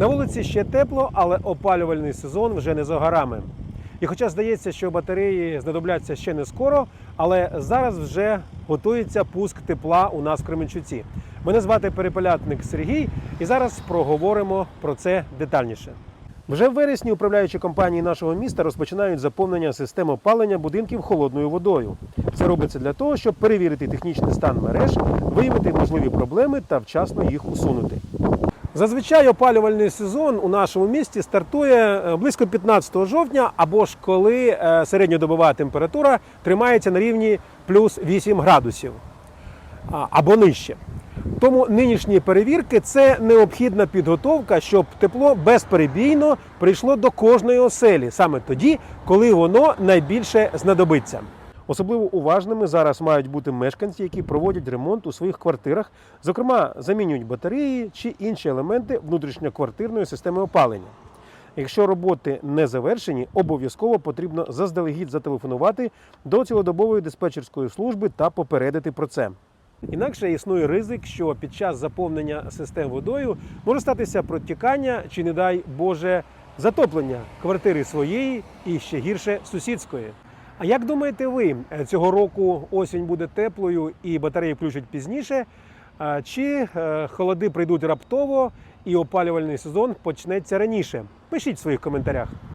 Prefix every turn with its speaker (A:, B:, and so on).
A: На вулиці ще тепло, але опалювальний сезон вже не за горами. І хоча здається, що батареї знадобляться ще не скоро, але зараз вже готується пуск тепла у нас в Кременчуці. Мене звати перепелятник Сергій, і зараз проговоримо про це детальніше. Вже в вересні управляючі компанії нашого міста розпочинають заповнення систем опалення будинків холодною водою. Це робиться для того, щоб перевірити технічний стан мереж, виявити можливі проблеми та вчасно їх усунути. Зазвичай опалювальний сезон у нашому місті стартує е, близько 15 жовтня, або ж коли е, середньодобова температура тримається на рівні плюс 8 градусів або нижче. Тому нинішні перевірки це необхідна підготовка, щоб тепло безперебійно прийшло до кожної оселі саме тоді, коли воно найбільше знадобиться. Особливо уважними зараз мають бути мешканці, які проводять ремонт у своїх квартирах, зокрема замінюють батареї чи інші елементи внутрішньоквартирної системи опалення. Якщо роботи не завершені, обов'язково потрібно заздалегідь зателефонувати до цілодобової диспетчерської служби та попередити про це. Інакше існує ризик, що під час заповнення систем водою може статися протікання чи, не дай Боже, затоплення квартири своєї і ще гірше сусідської. А як думаєте ви, е, цього року осінь буде теплою і батареї включать пізніше? Чи е, холоди прийдуть раптово і опалювальний сезон почнеться раніше? Пишіть в своїх коментарях.